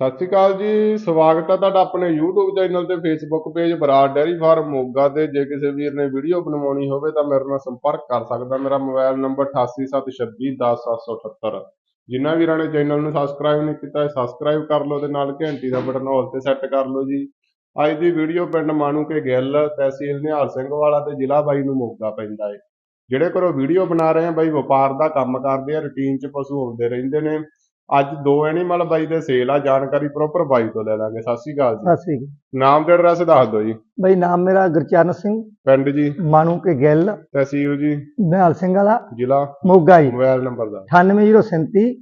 ਸਤਿ ਸ਼੍ਰੀ ਅਕਾਲ ਜੀ, ਸਵਾਗਤ ਹੈ ਤੁਹਾਡਾ ਆਪਣੇ YouTube ਚੈਨਲ ਤੇ Facebook page Brar dairy farm Moga ਤੇ। ਜੇ ਕਿਸੇ ਵੀਰ ਨੇ ਵੀਡੀਓ ਬਣਵਾਉਣੀ ਹੋਵੇ ਤਾਂ ਮੇਰੇ ਨਾਲ ਸੰਪਰਕ ਕਰ ਸਕਦਾ। ਮੇਰਾ ਮੋਬਾਈਲ ਨੰਬਰ 8876210778 ਜਿਨ੍ਹਾਂ ਵੀਰਾਂ ਨੇ ਚੈਨਲ ਨੂੰ ਸਬਸਕ੍ਰਾਈਬ ਨਹੀਂ ਕੀਤਾ ਹੈ ਸਬਸਕ੍ਰਾਈਬ ਕਰ ਲਓ ਤੇ ਨਾਲ ਘੰਟੀ ਦਾ ਬਟਨ ਹਾਲ ਤੇ ਸੈੱਟ ਕਰ ਲਓ ਜੀ। ਅੱਜ ਦੀ ਵੀਡੀਓ ਪਿੰਡ ਮਾਨੂਕੇ ਗਿੱਲ, ਤਹਿਸੀਲ ਨਿਹਾਲ ਸਿੰਘ ਵਾਲਾ ਤੇ ਜ਼ਿਲ੍ਹਾ ਬਾਈ ਨੂੰ ਮੋਗਾ ਪੈਂਦਾ ਹੈ। ਜਿਹੜੇ ਘਰੋਂ ਵੀਡੀਓ ਬਣਾ ਰਹੇ ਆ, ਬਾਈ ਵਪਾਰ ਦਾ ਕੰਮ ਕਰਦੇ ਆ ਰੁਟੀਨ 'ਚ ਪਸ਼ੂ ਆਉਂਦੇ ਰਹਿੰਦੇ ਨੇ। ਅੱਜ ਦੋ ਐਨੀਮਲ ਬਾਈ ਦੇ ਸੇਲ ਆ ਜਾਣਕਾਰੀ ਪ੍ਰੋਪਰ ਬਾਈ ਤੋਂ ਲੈ ਲਾਂਗੇ। ਸਤਿ ਸ਼੍ਰੀ ਅਕਾਲ ਜੀ। ਸਤਿ ਸ੍ਰੀ ਅਕਾਲ। ਨਾਮ ਤੇ ਐਡਰੈਸ ਦੱਸ ਦਿਓ ਜੀ। ਬਈ ਨਾਮ ਮੇਰਾ ਗੁਰਚਰਨ ਸਿੰਘ ਪਿੰਡ ਜੀ। ਮਾਣੂ ਕੇ ਗਿੱਲ। ਤਹਿਸੀਲ ਜੀ। ਨਿਹਾਲ ਸਿੰਘ ਵਾਲਾ। ਜ਼ਿਲ੍ਹਾ ਮੋਗਾ ਜੀ। ਮੋਬਾਈਲ ਨੰਬਰ ਦਾ। 98037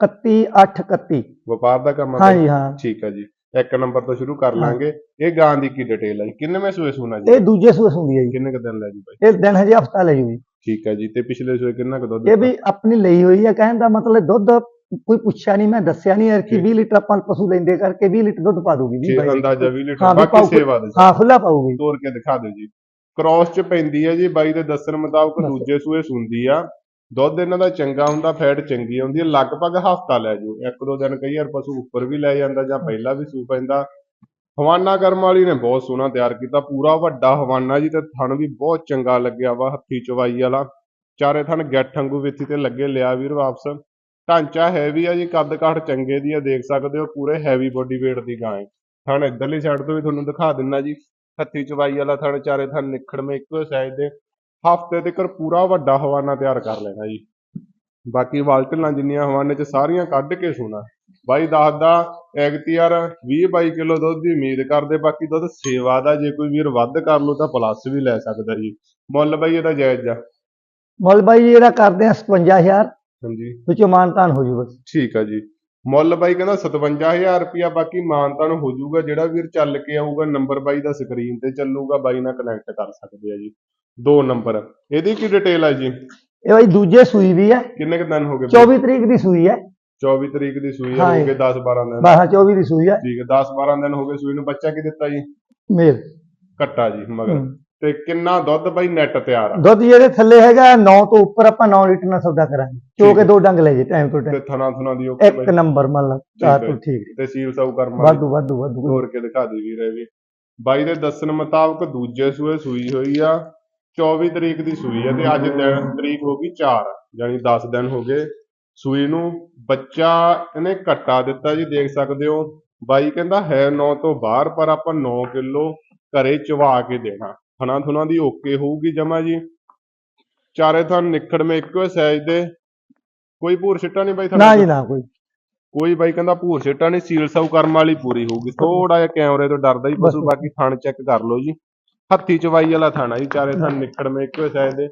31831 ਵਪਾਰ ਦਾ ਕੰਮ ਆ ਹਾਂ ਬਾਈ? ਜੀ ਹਾਂ। ਠੀਕ ਹੈ ਜੀ। ਇੱਕ ਨੰਬਰ ਤੋਂ ਸ਼ੁਰੂ ਕਰ ਲਾਂਗੇ। ਇਹ ਗਾਂ ਦੀ ਕੀ ਡਿਟੇਲ ਹੈ ਜੀ? ਕਿੰਨੇਵੇਂ ਸੂਏ ਸੂਣਾ ਜੀ? ਇਹ ਦੂਜੇ ਸੂਏ ਹੁੰਦੀ ਹੈ ਜੀ। ਕਿੰਨੇ ਕੁ ਦਿਨ ਲੈ ਜੀ ਬਾਈ? ਇਹ ਦਿਨ ਹਜੇ ਹਫਤਾ ਲੈ ਜੂ ਜੀ। ਠੀਕ ਹੈ ਜੀ। ਤੇ ਪਿਛਲੇ ਸੂਏ ਕਿੰਨਾ ਕੁ ਦੁੱਧ ਇਹ ਵੀ ਆਪਣੀ ਲਈ ਹੋਈ ਹੈ ਕਹਿਣ ਦਾ ਮਤਲਬ ਦੁੱਧ ਕੋਈ ਪੁੱਛਿਆ ਨਹੀਂ ਮੈਂ ਦੱਸਿਆ ਨਹੀਂ ਯਾਰ ਕਿ ਠੀਕ। 20 ਲੀਟਰ ਆਪਾਂ ਪਸ਼ੂ ਲੈਂਦੇ ਕਰਕੇ 20 ਲੀਟਰ ਦੁੱਧ ਪਾ ਦੂਗੀ ਜੀ ਅੰਦਾਜ਼ਾ 20 ਲੀਟਰ ਬਾਕੀ ਸੇਵਾ ਦੇ ਹਾਂ ਖੁੱਲਾ ਪਾਊਗੀ। ਤੋੜ ਕੇ ਦਿਖਾ ਦਿਓ ਜੀ। ਕ੍ਰਾਸ ਚ ਪੈਂਦੀ ਹੈ ਜੀ ਬਾਈ ਦੇ ਦੱਸਣ ਮੁਤਾਬਕ। ਦੂਜੇ ਸੂਏ ਸੁੰਦੀ ਆ। ਦੁੱਧ ਇਹਨਾਂ ਦਾ ਚੰਗਾ ਹੁੰਦਾ ਫੈਟ ਚੰਗੀ ਆਉਂਦੀ ਹੈ ਲਗਭਗ ਹਫਤਾ ਲੈ ਜਾਓ। ਇੱਕ ਦੋ ਦਿਨ ਕਈ ਵਾਰ ਪਸ਼ੂ ਉੱਪਰ ਵੀ ਲੈ ਜਾਂਦਾ ਜਾਂ ਪਹਿਲਾਂ ਵੀ ਸੂ ਪੈਂਦਾ। ਹਵਾਨਾ ਕਰਮ ਵਾਲੀ ਨੇ ਬਹੁਤ ਸੋਹਣਾ ਤਿਆਰ ਕੀਤਾ। ਪੂਰਾ ਵੱਡਾ ਹਵਾਨਾ ਜੀ ਤੇ ਥਣ ਵੀ ਬਹੁਤ ਚੰਗਾ ਲੱਗਿਆ ਵਾ ਹੱਥੀ ਚਵਾਈ ਵਾਲਾ। ਚਾਰੇ ਥਣ ਗੱਠ ਵਾਂਗੂ ਵਿੱਥੀ ਤੇ ਲੱਗੇ ਲਿਆ ਵੀਰ ਵਾਪਸ। ਢਾਂਚਾ ਹੈਵੀ ਆ ਜੀ, ਕੱਦ ਕਾਠ ਚੰਗੇ ਦੀ ਆ, ਦੇਖ ਸਕਦੇ ਹੋ, ਪੂਰੇ ਹੈਵੀ ਬੋਡੀ weight ਦੀ ਗਾਂ ਹੈ। ਥਣ ਇਧਰਲੀ ਸਾਈਡ ਤੋਂ ਵੀ ਤੁਹਾਨੂੰ ਦਿਖਾ ਦਿੰਨਾ ਜੀ, ਹੱਥੀ ਚਵਾਈ ਵਾਲਾ ਥਣ, ਚਾਰੇ ਥਣ ਨਿਖੜਵੇਂ ਇੱਕੋ ਸਾਈਜ਼ ਦੇ। ਹਫ਼ਤੇ ਤੱਕ ਪੂਰਾ ਵੱਡਾ ਹਵਾਨਾ ਤਿਆਰ ਕਰ ਲੈਣਾ ਜੀ। ਬਾਕੀ ਵਾਲਟਲਾਂ ਜਿੰਨੀਆਂ ਹਵਾਨੇ ਚ ਸਾਰੀਆਂ ਕੱਢ ਕੇ ਸੋਣਾ। ਬਾਈ ਦੱਸਦਾ ਐਗਤੀਆਰ 20 22 ਕਿਲੋ ਦੁੱਧ ਦੀ ਉਮੀਦ ਕਰਦੇ, ਬਾਕੀ ਦੁੱਧ ਸੇਵਾ ਦਾ ਜੇ ਕੋਈ ਵੀਰ ਵੱਧ ਕਰ ਲੋ ਤਾਂ ਪਲੱਸ ਵੀ ਲੈ ਸਕਦਾ ਜੀ। ਮੁੱਲ ਬਾਈ ਇਹਦਾ ਜਾਇਜ਼ ਆ। ਮੁੱਲ ਬਾਈ ਇਹਦਾ ਕਰਦੇ ਆ 57000 ਹਾਂਜੀ। ਵਿੱਚੋਂ ਮਾਨਤਾਨ ਹੋ ਜੂ ਬਸ। ਠੀਕ ਆ ਜੀ। ਮੁੱਲ ਬਾਈ ਕਹਿੰਦਾ 57000 ਰੁਪਿਆ ਬਾਕੀ ਮਾਨਤਾਨ ਹੋ ਜਾਊਗਾ ਜਿਹੜਾ ਵੀਰ ਚੱਲ ਕੇ ਆਊਗਾ ਨੰਬਰ ਬਾਈ ਦਾ ਸਕਰੀਨ ਤੇ ਚੱਲੂਗਾ ਬਾਈ ਨਾਲ ਕਨੈਕਟ ਕਰ ਸਕਦੇ ਆ ਜੀ। ਦੋ ਨੰਬਰ। ਇਹਦੀ ਕੀ ਡਿਟੇਲ ਆ ਜੀ? ਇਹ ਬਾਈ ਦੂਜੇ ਸੂਈ ਵੀ ਹੈ ਕਿੰਨੇ ਕ ਦਿਨ ਹੋ ਗਏ 24 ਤਰੀਕ ਦੀ ਸੂਈ ਹੈ 24 ਤਰੀਕ ਦੀ ਸੂਈ ਆ ਹਾਂ ਹੋ। ਗਏ 10 12 ਦਿਨ। 12 24 ਦੀ ਸੂਈ ਹੈ ਠੀਕ ਹੈ 10 12 ਦਿਨ ਹੋ ਗਏ ਸੂਈ ਨੂੰ। ਬੱਚਾ ਕੀ ਦਿੱਤਾ ਜੀ? ਮੇਲ। ਕੱਟਾ ਜੀ ਮਗਰ। ਤੇ ਕਿੰਨਾ ਦੁੱਧ ਬਾਈ ਨੈਟ ਤਿਆਰ ਆ? ਦੁੱਧ ਜਿਹਦੇ ਥੱਲੇ ਹੈਗਾ 9 ਤੋਂ ਉੱਪਰ ਆਪਾਂ 9 ਲੀਟਰ ਨਾਲ ਸੌਦਾ ਕਰਾਂਗੇ। ਚੋ ਕੇ। ਦੋ ਡੰਗ ਲੈ ਜੇ ਟਾਈਮ ਤੋਂ ਤੇ ਟਾਈਮ ਥਣਾ ਥਣਾ ਦੀ ਓਕੇ ਇੱਕ ਨੰਬਰ ਮੰਨ ਲਾ ਚਾਰ। ਤੋਂ ਠੀਕ ਤੇ ਸੀਲ ਸਾਊ ਕਰਮ ਵਾਧੂ ਵਾਧੂ ਵਾਧੂ। ਤੋੜ ਕੇ ਦਿਖਾ ਦੇ ਵੀਰ ਇਹ ਵੀ। ਬਾਈ ਦੇ ਦੱਸਣ ਮੁਤਾਬਕ ਦੂਜੇ ਸੂਏ ਸੂਈ ਹੋਈ ਆ। 24 ਤਰੀਕ ਦੀ ਸੂਈ ਆ ਤੇ ਅੱਜ ਦਿਨ ਤਰੀਕ ਹੋ ਗਈ 4 ਯਾਨੀ 10 ਦਿਨ ਹੋ ਗਏ। ਸੂਈ ਨੂੰ ਬੱਚਾ ਇਹਨੇ ਕੱਟਾ ਦਿੱਤਾ ਜੀ ਦੇਖ ਸਕਦੇ ਹੋ। ਬਾਈ ਕਹਿੰਦਾ ਹੈ 9 ਤੋਂ ਬਾਹਰ ਪਰ ਆਪਾਂ 9 ਕਿਲੋ ਘਰੇ ਚਵਾ ਕੇ ਦੇਣਾ। ਥਣਾ ਥੁਣਾ ਦੀ ਓਕੇ ਹੋਊਗੀ ਜਮਾ ਜੀ। ਚਾਰੇ ਥਣ ਨਿਖੜਵੇਂ ਇੱਕੋ ਸਾਈਜ਼ ਦੇ। ਕੋਈ ਭੂਰ ਛਿੱਟਾ ਨਹੀਂ ਬਾਈ ਨਾ ਜੀ ਨਾ ਕੋਈ। ਕੋਈ ਬਾਈ ਕਹਿੰਦਾ ਭੂਰ ਛਿੱਟਾ ਨਹੀਂ ਸੀਲ ਸਾਊ ਕਰਮ ਵਾਲੀ ਪੂਰੀ ਹੋਊਗੀ। ਥੋੜਾ ਜਿਹਾ ਕੈਮਰੇ ਤੋਂ ਡਰਦਾ ਹੀ ਪਸ਼ੂ। ਬਾਕੀ ਥਣ ਚੈੱਕ ਕਰ ਲਓ ਜੀ। ਹੱਥੀ ਚਵਾਈ ਵਾਲਾ ਥਾਣਾ ਜੀ ਚਾਰੇ ਥਣ ਨਿਕੜਵੇਂ ਇੱਕੋ ਸਾਈਜ਼ ਦੇ।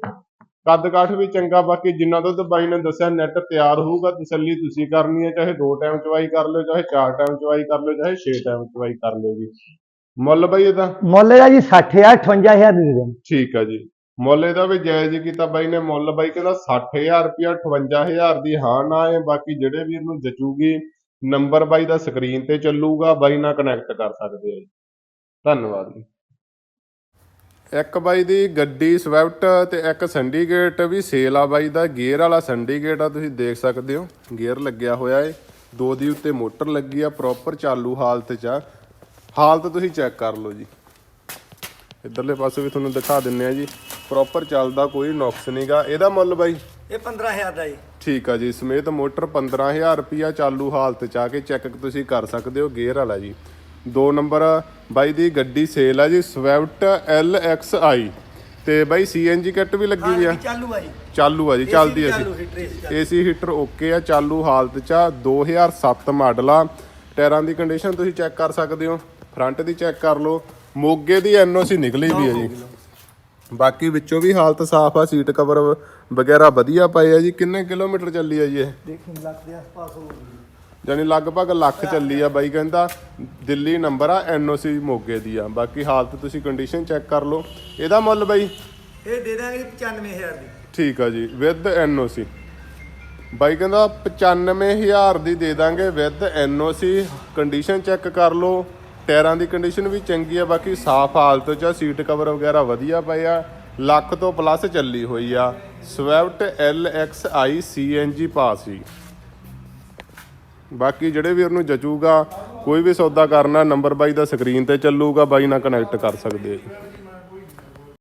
ਕੱਦ ਕਾਠ ਵੀ ਚੰਗਾ ਬਾਕੀ ਜਿੰਨਾ ਦੁੱਧ ਬਾਈ ਨੇ ਦੱਸਿਆ ਨੈਟ ਤਿਆਰ ਹੋਊਗਾ ਤਸੱਲੀ ਤੁਸੀਂ ਕਰਨੀ ਹੈ ਚਾਹੇ ਦੋ ਟਾਈਮ ਚਵਾਈ ਕਰ ਲਿਓ ਚਾਹੇ ਚਾਰ ਟਾਈਮ ਚਵਾਈ ਕਰ ਲਿਓ ਚਾਹੇ ਛੇ ਟਾਈਮ ਚਵਾਈ ਕਰ ਲਿਓ ਜੀ। ਮੁੱਲ ਬਾਈ ਇਹਦਾ? ਮੁੱਲ ਇਹਦਾ ਜੀ 60000 58000 ਦੇ ਦੇ ਠੀਕ ਆ ਜੀ। ਮੁੱਲ ਇਹਦਾ ਵੀ ਜਾਇਜ਼ ਕੀਤਾ ਬਾਈ ਨੇ। ਮੁੱਲ ਬਾਈ ਕਹਿੰਦਾ 60000 ਰੁਪਿਆ 58000 ਦੀ ਹਾਂ ਨਾ ਹੈ। ਬਾਕੀ ਜਿਹੜੇ ਵੀਰ ਨੂੰ ਜਚੂਗੀ ਨੰਬਰ ਬਾਈ ਦਾ ਸਕਰੀਨ ਤੇ ਚੱਲੂਗਾ। ਬਾਈ ਨਾਲ ਕਨੈਕਟ ਕਰ ਸਕਦੇ ਆ ਜੀ। ਧੰਨਵਾਦ ਜੀ। ਇੱਕ ਬਾਈ ਦੀ ਗੱਡੀ ਸਵਿਫਟ ਤੇ ਇੱਕ ਸੰਡੀਕੇਟ ਵੀ ਸੇਲ ਆ ਬਾਈ ਦਾ। ਗੇਅਰ ਵਾਲਾ ਸੰਡੀਕੇਟ ਆ ਤੁਸੀਂ ਦੇਖ ਸਕਦੇ ਹੋ। ਗੇਅਰ ਲੱਗਿਆ ਹੋਇਆ ਏ। ਦੋ ਦੀ ਉੱਤੇ ਮੋਟਰ ਲੱਗੀ ਆ ਪ੍ਰੋਪਰ ਚਾਲੂ ਹਾਲਤ 'ਚ ਆ। ਹਾਲਤ ਤੁਸੀਂ ਚੈੱਕ ਕਰ ਲਓ ਜੀ। ਇਧਰਲੇ ਪਾਸੇ ਵੀ ਤੁਹਾਨੂੰ ਦਿਖਾ ਦਿੰਨੇ ਆ ਜੀ। ਪ੍ਰੋਪਰ ਚੱਲਦਾ ਕੋਈ ਨੁਕਸ ਨਹੀਂਗਾ ਇਹਦਾ ਮੁੱਲ ਬਾਈ? ਇਹ 15000 ਦਾ ਜੀ। ਠੀਕ ਆ ਜੀ। ਸਮੇਤ ਮੋਟਰ 15000 ਰੁਪਿਆ ਚਾਲੂ ਹਾਲਤ ਚ ਆ ਕੇ ਚੈੱਕ ਤੁਸੀਂ ਕਰ ਸਕਦੇ ਹੋ। ਗੇਅਰ ਵਾਲਾ ਜੀ। ਦੋ ਨੰਬਰ ਬਾਈ ਦੀ ਗੱਡੀ ਸੇਲ ਆ ਜੀ। ਸਵਿਫਟ LXI ਤੇ ਬਾਈ CNG ਕਿੱਟ ਵੀ ਲੱਗੀ ਹੋਈ ਆ। ਚਾਲੂ ਆ ਜੀ। ਚਾਲੂ ਆ ਜੀ। ਚੱਲਦੀ ਆ ਚਾਲੂ ਸੀ heater AC AC heater okay ਆ। ਚਾਲੂ ਹਾਲਤ ਚ ਆ। 2007 ਮਾਡਲ ਆ। ਟਾਇਰਾਂ ਦੀ ਕੰਡੀਸ਼ਨ ਤੁਸੀਂ ਚੈੱਕ ਕਰ ਸਕਦੇ ਹੋ। ਫਰੰਟ ਦੀ ਚੈੱਕ ਕਰ ਲਓ ਮੋਗੇ ਦੀ ਐਨਓਸੀ ਨਿਕਲੀ ਵੀ ਆ ਜੀ। ਬਾਕੀ ਵਿੱਚੋਂ ਵੀ ਹਾਲਤ ਸਾਫ਼ ਆ ਸੀਟ ਕਵਰ ਵਗੈਰਾ ਵਧੀਆ ਪਏ ਆ ਜੀ। ਕਿੰਨੇ ਕਿਲੋਮੀਟਰ ਚੱਲੀ ਆ ਜੀ ਇਹ? ਦੇਖੋ ਲੱਖ ਦੇ ਆਸ-ਪਾਸ ਹੋ ਯਾਨੀ ਲਗਭਗ ਲੱਖ ਚੱਲੀ ਆ ਬਾਈ ਕਹਿੰਦਾ ਦਿੱਲੀ ਨੰਬਰ ਆ ਐਨਓਸੀ ਮੋਗੇ ਦੀ ਆ। ਬਾਕੀ ਹਾਲਤ ਤੁਸੀਂ ਕੰਡੀਸ਼ਨ ਚੈੱਕ ਕਰ ਲਓ। ਇਹਦਾ ਮੁੱਲ ਬਾਈ? ਇਹ ਦੇ ਦਾਂਗੇ 95000 ਦੀ। ਠੀਕ ਆ ਜੀ ਵਿਦ ਐਨਓਸੀ। ਬਾਈ ਕਹਿੰਦਾ 95000 ਦੀ ਦੇ ਦਾਂਗੇ ਵਿਦ ਐਨਓਸੀ। ਕੰਡੀਸ਼ਨ ਚੈੱਕ ਕਰ ਲਓ। ਟਾਇਰਾਂ ਦੀ ਕੰਡੀਸ਼ਨ ਵੀ ਚੰਗੀ ਆ, ਬਾਕੀ ਸਾਫ਼ ਹਾਲਤ ਚ ਆ, ਸੀਟ ਕਵਰ ਵਗੈਰਾ ਵਧੀਆ ਪਏ ਆ ਲੱਖ ਤੋਂ ਪਲੱਸ ਚੱਲੀ ਹੋਈ ਆ। ਸਵਿਫਟ LXI CNG ਪਾਸ ਜੀ। ਬਾਕੀ ਜਿਹੜੇ ਵੀਰ ਨੂੰ ਜਚੂਗਾ, ਕੋਈ ਵੀ ਸੌਦਾ ਕਰਨਾ ਨੰਬਰ ਬਾਈ ਦਾ ਸਕਰੀਨ ਤੇ ਚੱਲੂਗਾ, ਬਾਈ ਨਾਲ ਕਨੈਕਟ ਕਰ ਸਕਦੇ ਆ